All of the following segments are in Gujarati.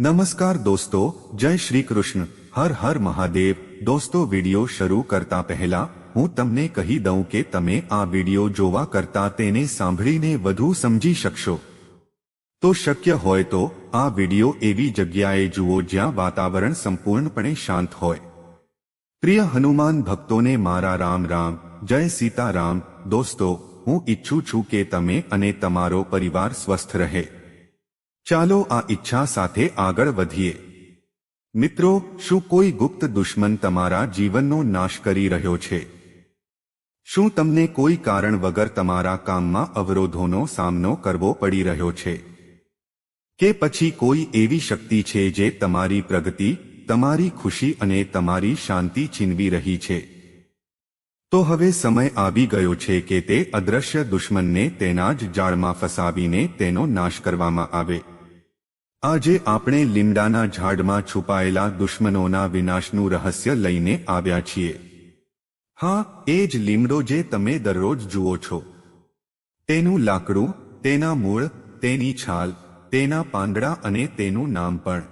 નમસ્કાર દોસ્તો, જય શ્રી કૃષ્ણ. હર હર મહાદેવ. દોસ્તો, વિડિયો શરૂ કરતા પહેલા, હું તમને કહી દઉં કે તમે આ વિડિયો જોવા કરતા તેને સાંભળીને વધુ સમજી શકશો. તો શક્ય હોય તો, આ વિડિયો એવી જગ્યાએ જુઓ જ્યાં વાતાવરણ સંપૂર્ણપણે શાંત હોય. પ્રિય હનુમાન ભક્તોને મારા રામ રામ. જય સીતારામ. દોસ્તો, હું ઈચ્છું છું કે તમે અને તમારો પરિવાર સ્વસ્થ રહે. ચાલો આ ઈચ્છા સાથે આગળ વધીએ. મિત્રો, શું કોઈ ગુપ્ત દુશ્મન તમારા જીવનનો નાશ કરી રહ્યો છે? શું તમને કોઈ કારણ વગર તમારા કામમાં અવરોધોનો સામનો કરવો પડી રહ્યો છે? કે પછી કોઈ એવી શક્તિ છે જે તમારી પ્રગતિ, તમારી ખુશી અને તમારી શાંતિ છીનવી રહી છે? તો હવે સમય આવી ગયો છે કે તે અદ્રશ્ય દુશ્મનને તેના જ જાળમાં ફસાવીને તેનો નાશ કરવામાં આવે. આજે આપણે લીમડાના ઝાડમાં છુપાયેલા દુશ્મનોના વિનાશનું રહસ્ય લઈને આવ્યા છીએ. હા, એ જ લીમડો જે તમે દરરોજ જુઓ છો. તેનું લાકડું, તેના મૂળ, તેની છાલ, તેના પાંદડા અને તેનું નામ પણ.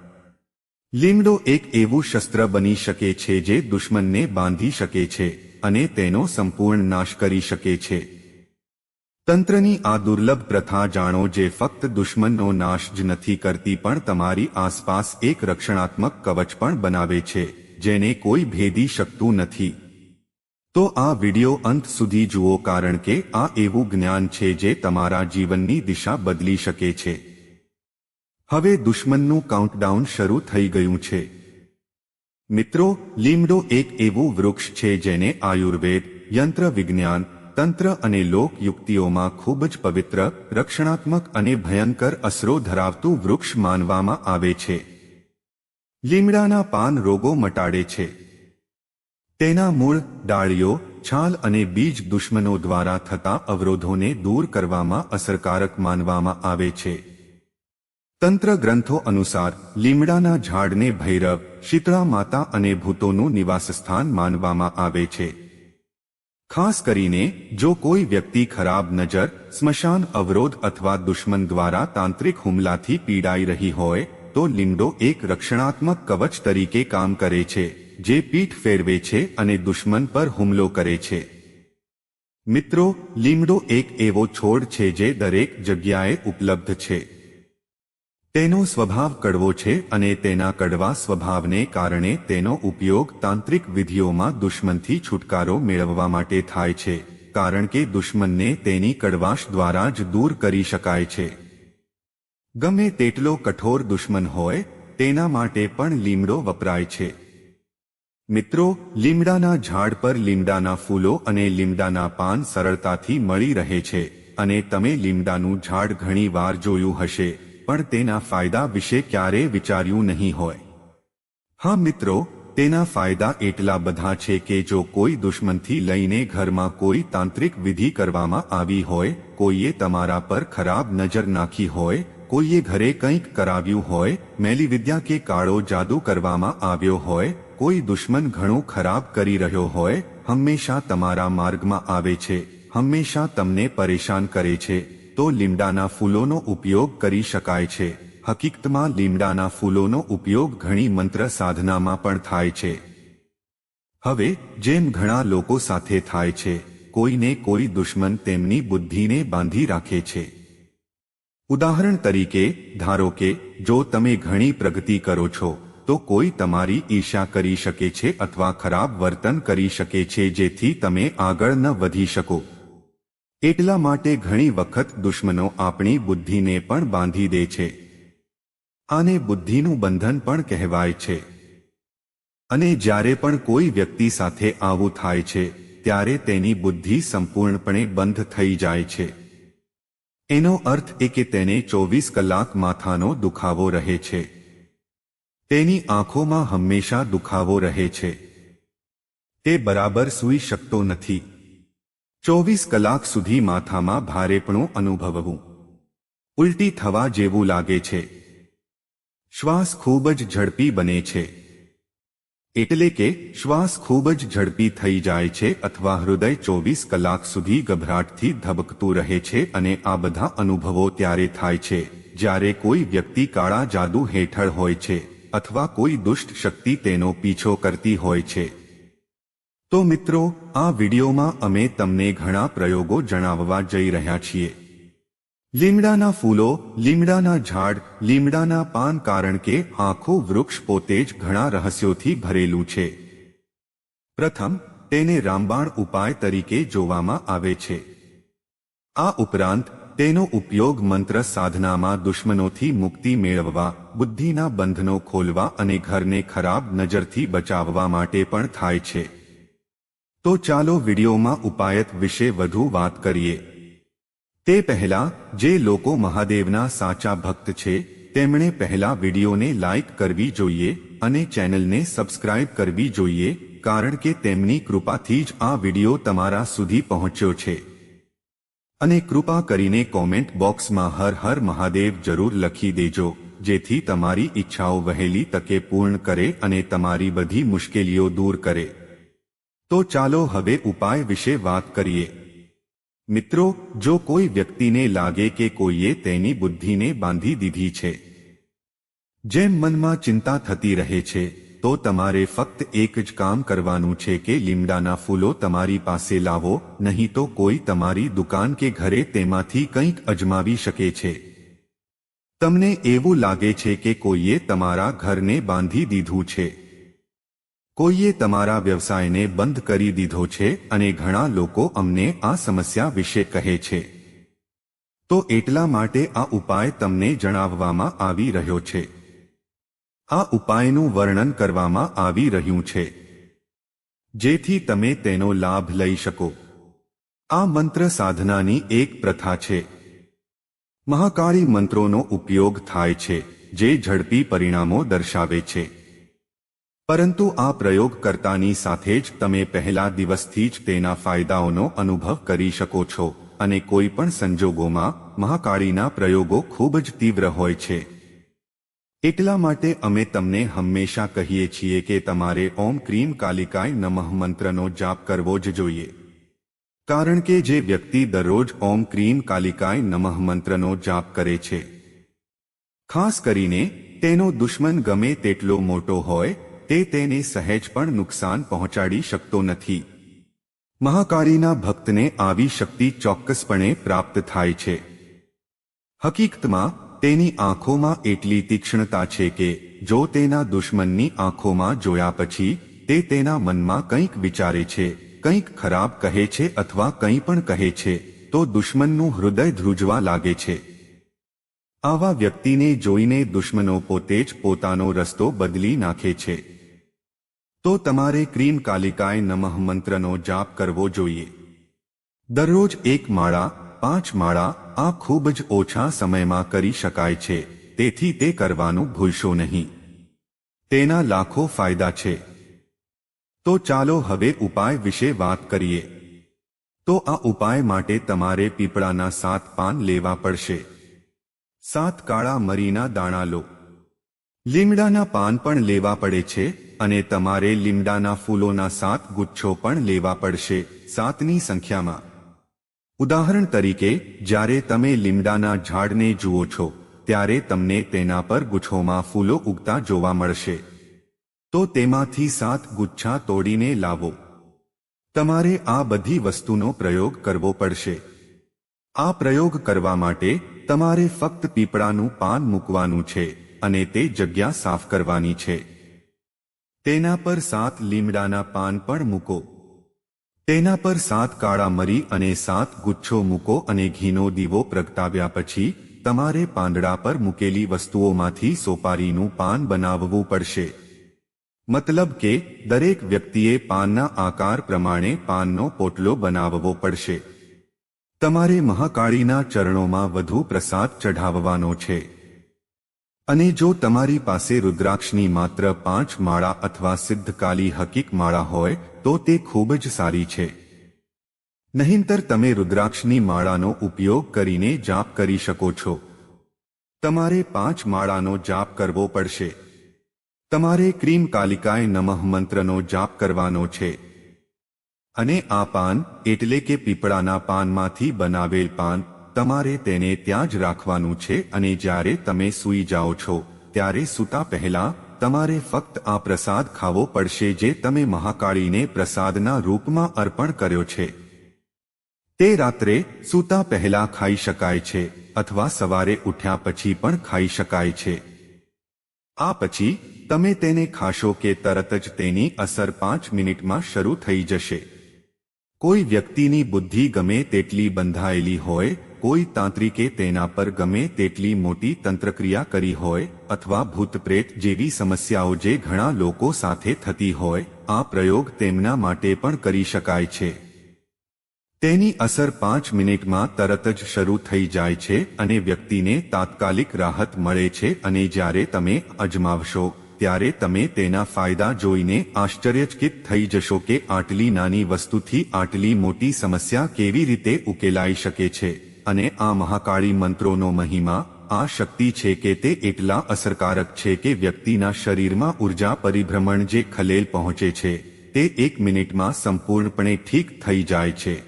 લીમડો એક એવું શસ્ત્ર બની શકે છે જે દુશ્મનને બાંધી શકે છે અને તેનો સંપૂર્ણ નાશ કરી શકે છે. તંત્રની આ દુર્લભ પ્રથા જાણો જે ફક્ત દુશ્મનનો નાશ જ નથી કરતી, પણ તમારી આસપાસ એક રક્ષણાત્મક કવચ પણ બનાવે છે, જેને કોઈ ભેદી શકતું નથી. તો આ વિડિયો અંત સુધી જુઓ, કારણ કે આ એવું જ્ઞાન છે જે તમારા જીવનની દિશા બદલી શકે છે. હવે દુશ્મનનું કાઉન્ટડાઉન શરૂ થઈ ગયું છે. મિત્રો, લીમડો એક એવું વૃક્ષ છે જેને આયુર્વેદ, યંત્ર વિજ્ઞાન તંત્ર અને લોકયુક્તિઓમાં ખૂબ જ પવિત્ર, રક્ષણાત્મક અને ભયંકર અસરો ધરાવતું વૃક્ષ માનવામાં આવે છે. લીમડાના પાન રોગો મટાડે છે. તેના મૂળ, ડાળીઓ, છાલ અને બીજ દુશ્મનો દ્વારા થતા અવરોધોને દૂર કરવામાં અસરકારક માનવામાં આવે છે. તંત્ર ગ્રંથો અનુસાર, લીમડાના ઝાડને ભૈરવ, શીતળા માતા અને ભૂતોનું નિવાસસ્થાન માનવામાં આવે છે. ખાસ કરીને જો કોઈ વ્યક્તિ ખરાબ નજર, સ્મશાન અવરોધ અથવા દુશ્મન દ્વારા તાંત્રિક હુમલાથી પીડાઈ રહી હોય, તો લીમડો એક રક્ષણાત્મક કવચ તરીકે કામ કરે છે, જે પીઠ ફેરવે છે અને દુશ્મન પર હુમલો કરે છે. મિત્રો લીમડો એક એવો છોડ છે જે દરેક જગ્યાએ ઉપલબ્ધ છે. તેનો સ્વભાવ કડવો છે અને તેના કડવા સ્વભાવને કારણે તેનો ઉપયોગ તાંત્રિક વિધિઓમાં દુશ્મનથી છુટકારો મેળવવા માટે થાય છે, કારણ કે દુશ્મનને તેની કડવાશ દ્વારા જ દૂર કરી શકાય છે. ગમે તેટલો કઠોર દુશ્મન હોય, તેના માટે પણ લીમડો વપરાય છે. મિત્રો, લીમડાના ઝાડ પર લીમડાના ફૂલો અને લીમડાના પાન સરળતાથી મળી રહે છે, અને તમે લીમડાનું ઝાડ ઘણી વાર જોયું હશે. પણ તેના ફાયદા વિશે ક્યારેય વિચાર્યું નહીં હોય. હા મિત્રો, તેના ફાયદા એટલા બધા છે કે જો કોઈ દુશ્મનથી લઈને ઘરમાં કોઈ તાંત્રિક વિધિ કરવામાં આવી હોય, કોઈએ તમારા પર ખરાબ નજર નાખી હોય, કોઈએ ઘરે કંઈક કરાવ્યું હોય, મેલી વિદ્યા કે કાળો જાદુ કરવામાં આવ્યો હોય, કોઈ દુશ્મન ઘણું ખરાબ કરી રહ્યો હોય, હંમેશા તમારા માર્ગમાં આવે છે, હંમેશા તમને પરેશાન કરે છે. તો લીમડાના ફૂલોનો ઉપયોગ કરી શકાય છે. હકીકતમાં લીમડાના ફૂલોનો ઉપયોગ ઘણી મંત્ર સાધનામાં પણ થાય છે. હવે, જેમ ઘણા લોકો સાથે થાય છે, કોઈને કોઈ દુશ્મન તેમની બુદ્ધિને બાંધી રાખે છે. ઉદાહરણ તરીકે, ધારો કે, જો તમે ઘણી પ્રગતિ કરો છો, તો કોઈ તમારી ઈર્ષા કરી શકે છે અથવા ખરાબ વર્તન કરી શકે છે જેથી તમે આગળ ન વધી શકો. એટલા માટે ઘણી વખત દુશ્મનો આપણી બુદ્ધિને પણ બાંધી દે છે. આને બુદ્ધિનું બંધન પણ કહેવાય છે. અને જ્યારે પણ કોઈ વ્યક્તિ સાથે આવું થાય છે, ત્યારે તેની બુદ્ધિ સંપૂર્ણપણે બંધ થઈ જાય છે. એનો અર્થ એ કે તેને ચોવીસ કલાક માથાનો દુખાવો રહે છે. તેની આંખોમાં હંમેશા દુખાવો રહે છે. તે બરાબર સૂઈ શકતો નથી. ચોવીસ કલાક સુધી માથામાં ભારેપણું અનુભવવું. ઉલટી થવા જેવું લાગે છે. શ્વાસ ખૂબ જ ઝડપી બને છે. એટલે કે શ્વાસ ખૂબ જ ઝડપી થઈ જાય છે અથવા હૃદય ચોવીસ કલાક સુધી ગભરાટથી ધબકતું રહે છે અને આ બધા અનુભવો ત્યારે થાય છે, જ્યારે કોઈ વ્યક્તિ કાળા જાદુ હેઠળ હોય છે, અથવા કોઈ દુષ્ટ શક્તિ તેનો પીછો કરતી હોય છે. તો મિત્રો, આ વિડીયોમાં અમે તમને ઘણા પ્રયોગો જણાવવા જઈ રહ્યા છીએ. લીમડાના ફૂલો, લીમડાના ઝાડ, લીમડાના પાન કારણ કે આખું વૃક્ષ પોતે જ ઘણા રહસ્યોથી ભરેલું છે. પ્રથમ, તેને રામબાણ ઉપાય તરીકે જોવામાં આવે છે. આ ઉપરાંત, તેનો ઉપયોગ મંત્ર સાધનામાં દુશ્મનોથી મુક્તિ મેળવવા, બુદ્ધિના બંધનો ખોલવા અને ઘરને ખરાબ નજરથી બચાવવા માટે પણ થાય છે. તો ચાલો વિડીયોમાં ઉપાયત વિશે વધુ વાત કરીએ. તે પહેલા, જે લોકો મહાદેવના સાચા ભક્ત છે, તેમણે પહેલા વિડીયોને લાઇક કરવી જોઈએ અને ચેનલને સબસ્ક્રાઇબ કરવી જોઈએ, કારણ કે તેમની કૃપાથી જ આ વીડિયો તમારા સુધી પહોંચ્યો છે. અને કૃપા કરીને કોમેન્ટ બોક્સમાં હર હર મહાદેવ જરૂર લખી દેજો, જેથી તમારી ઈચ્છાઓ વહેલી તકે પૂર્ણ કરે અને તમારી બધી મુશ્કેલીઓ દૂર કરે. તો ચાલો હવે ઉપાય વિશે વાત કરીએ. મિત્રો, જો કોઈ વ્યક્તિને લાગે કે કોઈએ તેની બુદ્ધિને બાંધી દીધી છે, જેમ મનમાં ચિંતા થતી રહે છે, તો તમારે ફક્ત એક જ કામ કરવાનું છે કે લીમડાના ફૂલો તમારી પાસે લાવો, નહીં તો કોઈ તમારી દુકાન કે ઘરે તેમાંથી કંઈક અજમાવી શકે છે. તમને એવું લાગે છે કે કોઈએ તમારા ઘરને બાંધી દીધું છે. કોઈએ તમારા વ્યવસાયને બંધ કરી દીધો છે અને ઘણા લોકો અમને આ સમસ્યા વિશે કહે છે. તો એટલા માટે આ ઉપાય તમને જણાવવામાં આવી રહ્યો છે. આ ઉપાયનું વર્ણન કરવામાં આવી રહ્યું છે. જેથી તમે તેનો લાભ લઈ શકો. આ મંત્ર સાધનાની એક પ્રથા છે. મહાકાળી મંત્રોનો ઉપયોગ થાય છે, જે ઝડપી પરિણામો દર્શાવે છે. પરંતુ આ પ્રયોગ કરતાની સાથે જ તમે પહેલા દિવસથી જ તેના ફાયદાઓનો અનુભવ કરી શકો છો અને કોઈ પણ સંજોગોમાં મહાકાળીના પ્રયોગો ખૂબ જ તીવ્ર હોય છે. એટલા માટે અમે તમને હંમેશા કહીએ છીએ કે તમારે ઓમ ક્રીમ કાલિકાય નમઃ મંત્રનો જાપ કરવો જ જોઈએ. કારણ કે જે વ્યક્તિ દરરોજ ઓમ ક્રીમ કાલિકાય નમઃ મંત્રનો જાપ કરે છે. ખાસ કરીને, તેનો દુશ્મન ગમે તેટલો મોટો હોય તે તેને સહેજ પણ નુકસાન પહોંચાડી શકતો નથી. મહાકાળીના ભક્તને આવી શક્તિ ચોક્કસપણે પ્રાપ્ત થાય છે. હકીકતમાં, તેની આંખોમાં એટલી તીક્ષ્ણતા છે કે, જો તેના દુશ્મનની આંખોમાં જોયા પછી, તે તેના મનમાં કંઈક વિચારે છે, કંઈક ખરાબ કહે છે અથવા કંઈ પણ કહે છે, તો દુશ્મનનું હૃદય ધ્રુજવા લાગે છે. આવા વ્યક્તિને જોઈને દુશ્મનો પોતે જ પોતાનો રસ્તો બદલી નાખે છે. તો તમારે ક્રીમ કાલિકાય નમઃ મંત્રનો જાપ કરવો જોઈએ. દરરોજ એક માળા, પાંચ માળા, આ ખૂબ જ ઓછા સમયમાં કરી શકાય છે, તેથી તે કરવાનું ભૂલશો નહીં. તેના લાખો ફાયદા છે. તો ચાલો હવે ઉપાય વિશે વાત કરીએ. તો આ ઉપાય માટે તમારે પીપળાના સાત પાન લેવા પડશે. સાત કાળા મરીના દાણા લો. લીમડાના પાન પણ લેવા પડે છે અને તમારે લીમડાના ફૂલોના સાત ગુચ્છો પણ લેવા પડશે, સાતની સંખ્યામાં. ઉદાહરણ તરીકે, જ્યારે તમે લીમડાના ઝાડને જુઓ છો, ત્યારે તમને તેના પર ગુચ્છોમાં ફૂલો ઉગતા જોવા મળશે. તો તેમાંથી સાત ગુચ્છા તોડીને લાવો. તમારે આ બધી વસ્તુનો પ્રયોગ કરવો પડશે. આ પ્રયોગ કરવા માટે, તમારે ફક્ત પીપળાનું પાન મૂકવાનું છે, અને તે જગ્યા સાફ કરવાની છે. તેના પર સાત લીમડાના પાન પણ મૂકો. તેના પર સાત કાળા મરી અને સાત ગુચ્છો મૂકો અને ઘીનો દીવો પ્રગટાવ્યા પછી તમારે પાંદડા પર મૂકેલી વસ્તુઓમાંથી સોપારીનું પાન બનાવવું પડશે. મતલબ કે, દરેક વ્યક્તિએ પાનના આકાર પ્રમાણે પાનનો પોટલો બનાવવો પડશે. તમારે મહાકાળીના ચરણોમાં વધુ પ્રસાદ ચઢાવવાનો છે. અને જો તમારી પાસે રુદ્રાક્ષની માત્ર પાંચ માળા અથવા સિદ્ધકાલી હકીક માળા હોય, તો તે ખૂબ જ સારી છે. નહીંતર તમે રુદ્રાક્ષની માળાનો ઉપયોગ કરીને જાપ કરી શકો છો. તમારે પાંચ માળાનો જાપ કરવો પડશે. તમારે ક્રીમ કાલિકાય નમઃ મંત્રનો જાપ કરવાનો છે. અને આ પાન એટલે કે પીપળાના પાનમાંથી બનાવેલ પાન તમારે તેને ત્યાં જ રાખવાનું છે અને જ્યારે તમે સૂઈ જાઓ છો, ત્યારે સૂતા પહેલા તમારે ફક્ત આ પ્રસાદ ખાવો પડશે જે તમે મહાકાળીને પ્રસાદના રૂપમાં અર્પણ કર્યો છે. તે રાત્રે સૂતા પહેલા ખાઈ શકાય છે અથવા સવારે ઉઠ્યા પછી પણ ખાઈ શકાય છે. આ પછી તમે તેને ખાશો કે તરત જ તેની અસર પાંચ મિનિટમાં શરૂ થઈ જશે. કોઈ વ્યક્તિની બુદ્ધિ ગમે તેટલી બંધાયેલી હોય કોઈ તાંત્રિકે તેના પર ગમે તેટલી મોટી તંત્રક્રિયા કરી હોય અથવા ભૂતપ્રેત જેવી સમસ્યાઓ જે ઘણા લોકો સાથે થતી હોય, આ પ્રયોગ તેમના માટે પણ કરી શકાય છે. તેની અસર પાંચ મિનિટમાં તરત જ શરૂ થઈ જાય છે અને વ્યક્તિને તાત્કાલિક રાહત મળે છે અને જ્યારે તમે અજમાવશો, ત્યારે તમે તેના ફાયદા જોઈને આશ્ચર્યચકિત થઈ જશો કે આટલી નાની વસ્તુથી આટલી મોટી સમસ્યા કેવી રીતે ઉકેલાઈ શકે છે. અને આ મહાકાળી મંત્રોનો મહિમા, આ શક્તિ છે કે તે એટલા અસરકારક છે કે વ્યક્તિના શરીરમાં ઊર્જા પરિભ્રમણ જે ખલેલ પહોંચે છે, તે એક મિનિટમાં સંપૂર્ણપણે ઠીક થઈ જાય છે.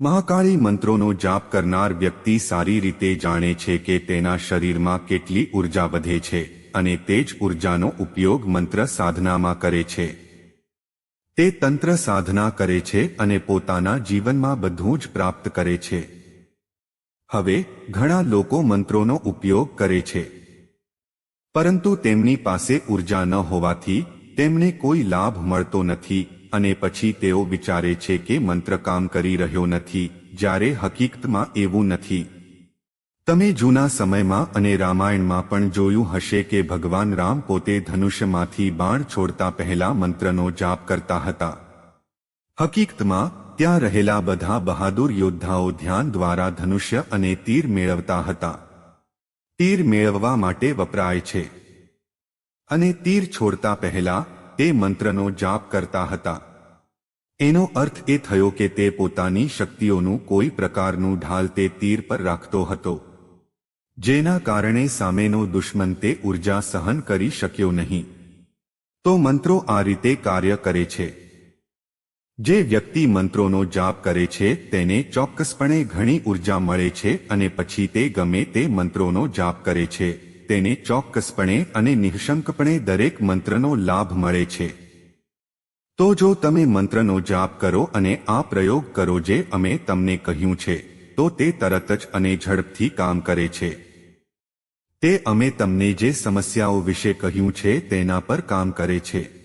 મહાકાળી મંત્રોનો જાપ કરનાર વ્યક્તિ સારી રીતે જાણે છે કે તેના શરીરમાં કેટલી ઊર્જા વધે છે અને તે જ ઉર્જાનો ઉપયોગ મંત્ર સાધનામાં કરે છે. તે તંત્ર સાધના કરે છે અને પોતાના જીવનમાં બધું જ પ્રાપ્ત કરે છે. હવે ઘણા લોકો મંત્રોનો ઉપયોગ કરે છે. પરંતુ તેમની પાસે ઊર્જા ન હોવાથી તેમને કોઈ લાભ મળતો નથી અને પછી તેઓ વિચારે છે કે મંત્ર કામ કરી રહ્યો નથી, જ્યારે હકીકતમાં એવું નથી. તમે જૂના સમયમાં અને રામાયણમાં પણ જોયું હશે કે ભગવાન રામ પોતે ધનુષ્યમાંથી બાણ છોડતા પહેલા મંત્રનો જાપ કરતા હતા. હકીકતમાં ત્યાં રહેલા બધા બહાદુર યોદ્ધાઓ ધ્યાન દ્વારા ધનુષ્ય અને તીર મેળવતા હતા. તીર મેળવવા માટે વપરાય છે. અને તીર છોડતા પહેલા તે મંત્રનો જાપ કરતા હતા. એનો અર્થ એ થયો કે તે પોતાની શક્તિઓનું કોઈ પ્રકારનું ઢાલ તે તીર પર રાખતો હતો. જેના કારણે સામેનો દુશ્મન તે ઊર્જા સહન કરી શક્યો નહીં. તો મંત્રો આ રીતે કાર્ય કરે છે. જે વ્યક્તિ મંત્રોનો જાપ કરે છે, તેને ચોક્કસપણે ઘણી ઊર્જા મળે છે અને પછી તે ગમે તે મંત્રોનો જાપ કરે છે. તેને ચોક્કસપણે અને નિઃશંકપણે દરેક મંત્રનો લાભ મળે છે. તો જો તમે મંત્રનો જાપ કરો અને આ પ્રયોગ કરો જે અમે તમને કહ્યું છે, તો તે તરત જ અને ઝડપથી કામ કરે છે. તે અમે તમને જે સમસ્યાઓ વિશે કહ્યું છે, તેના પર કામ કરે છે.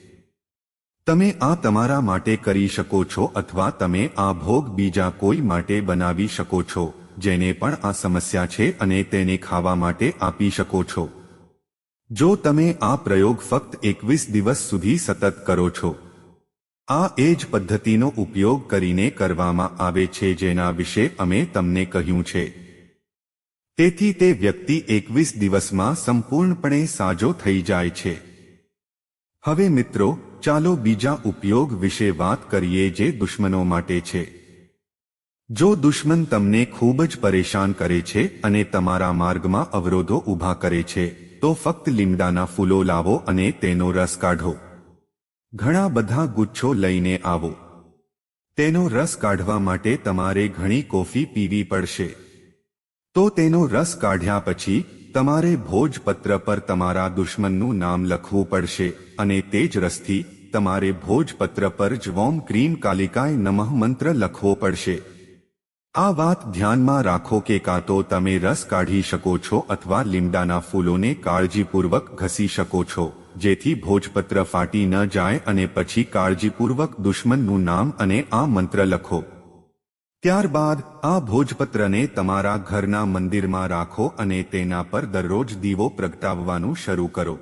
તમે આ તમારા માટે કરી શકો છો અથવા તમે આ ભોગ બીજા કોઈ માટે બનાવી શકો છો, જેને પણ આ સમસ્યા છે અને તેને ખાવા માટે આપી શકો છો. જો તમે આ પ્રયોગ ફક્ત એકવીસ દિવસ સુધી સતત કરો છો, આ એ જ પદ્ધતિનો ઉપયોગ કરીને કરવામાં આવે છે જેના વિશે અમે તમને કહ્યું છે. તેથી તે વ્યક્તિ એકવીસ દિવસમાં સંપૂર્ણપણે સાજો થઈ જાય છે. હવે મિત્રો ચાલો બીજા ઉપયોગ વિશે વાત કરીએ જે દુશ્મનો માટે છે. જો દુશ્મન તમને ખૂબ જ પરેશાન કરે છે અને તમારા માર્ગમાં અવરોધો ઊભા કરે છે, તો ફક્ત લીમડાના ફૂલો લાવો અને તેનો રસ કાઢો. ઘણા બધા ગુચ્છો લઈને આવો. તેનો રસ કાઢવા માટે તમારે ઘણી કોફી પીવી પડશે. તો તેનો રસ કાઢ્યા પછી તમારે ભોજપત્ર પર તમારા દુશ્મનનું નામ લખવું પડશે અને તે જ રસથી તમારે ભોજપત્ર પર જ વોમ ક્રીમ કાલિકાય નમઃ મંત્ર લખવો પડશે. આ વાત ધ્યાનમાં રાખો કે કાં તો તમે રસ કાઢી શકો છો અથવા લીમડાના ફૂલોને કાળજીપૂર્વક ઘસી શકો છો, જેથી ભોજપત્ર ફાટી ન જાય અને પછી કાળજીપૂર્વક દુશ્મનનું નામ અને આ મંત્ર લખો. ત્યારબાદ આ ભોજપત્રને તમારા ઘરના મંદિરમાં રાખો અને તેના પર દરરોજ દીવો પ્રગટાવવાનું શરૂ કરો.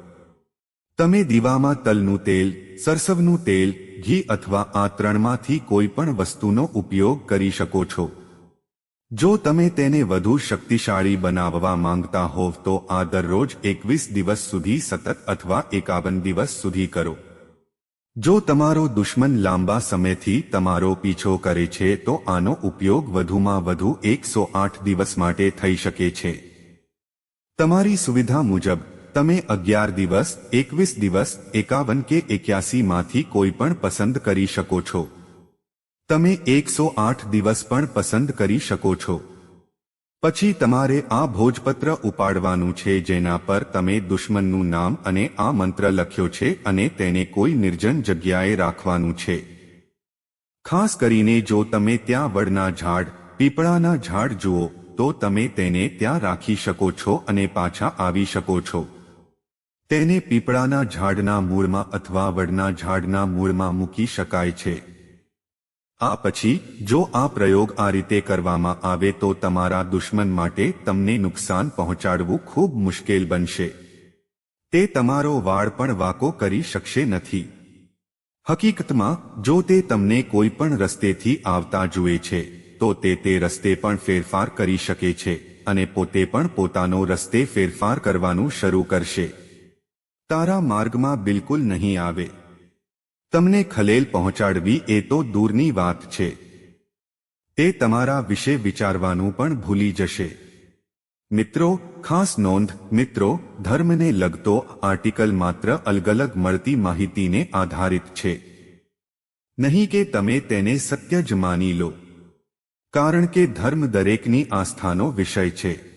તમે દીવામાં તલનું તેલ, સરસવનું તેલ, ઘી અથવા આ ત્રણમાંથી કોઈ પણ વસ્તુનો ઉપયોગ કરી શકો છો. જો તમે તેને વધુ શક્તિશાળી બનાવવા માંગતા હોવ તો આ દરરોજ એકવીસ દિવસ સુધી સતત અથવા એકાવન દિવસ સુધી કરો. જો તમારો દુશ્મન લાંબા સમયથી તમારો પીછો કરે છે, તો આનો ઉપયોગ વધુમાં વધુ એકસો આઠ દિવસ માટે થઈ શકે છે. તમારી સુવિધા મુજબ, તમે અગિયાર દિવસ, એકવીસ દિવસ, એકાવન કે એક્યાસીમાંથી કોઈ પણ પસંદ કરી શકો છો. તમે એકસો આઠ દિવસ પણ પસંદ કરી શકો છો. પછી તમારે આ ભોજપત્ર ઉપાડવાનું છે જેના પર તમે દુશ્મનનું નામ અને આ મંત્ર લખ્યો છે અને તેને કોઈ નિર્જન જગ્યાએ રાખવાનું છે. ખાસ કરીને જો તમે ત્યાં વડના ઝાડ, પીપળાના ઝાડ જુઓ, તો તમે તેને ત્યાં રાખી શકો છો અને પાછા આવી શકો છો. તેને પીપળાના ઝાડના મૂળમાં અથવા વડના ઝાડના મૂળમાં મૂકી શકાય છે. આ પછી, જો આ પ્રયોગ આ રીતે કરવામાં આવે તો તમારા દુશ્મન માટે તમને નુકસાન પહોંચાડવું ખૂબ મુશ્કેલ બનશે. તે તમારો વાળ પણ વાકો કરી શકશે નથી. હકીકતમાં, જો તે તમને કોઈ પણ રસ્તેથી આવતા જુએ છે, તો તે તે રસ્તે પણ ફેરફાર કરી શકે છે અને પોતે પણ પોતાનો રસ્તે ફેરફાર કરવાનું શરૂ કરશે. તારા માર્ગમાં બિલકુલ નહીં આવે. તમને ખલેલ પહોંચાડવી એ તો દૂરની વાત છે. તે તમારા વિશે વિચારવાનું પણ ભૂલી જશે. મિત્રો, ખાસ નોંધ, મિત્રો, ધર્મને લગતો આર્ટિકલ માત્ર અલગ અલગ મળતી માહિતીને આધારિત છે. નહીં કે તમે તેને સત્ય જ માની લો. કારણ કે ધર્મ દરેકની આસ્થાનો વિષય છે.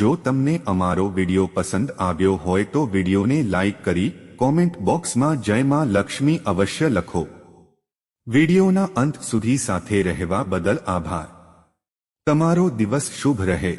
જો તમને અમારો વીડિયો પસંદ આવ્યો હોય તો વિડીયોને લાઇક કરી કોમેન્ટ બોક્સમાં જય માં લક્ષ્મી અવશ્ય લખો. વિડીયોના અંત સુધી સાથે રહેવા બદલ આભાર. તમારો દિવસ શુભ રહે.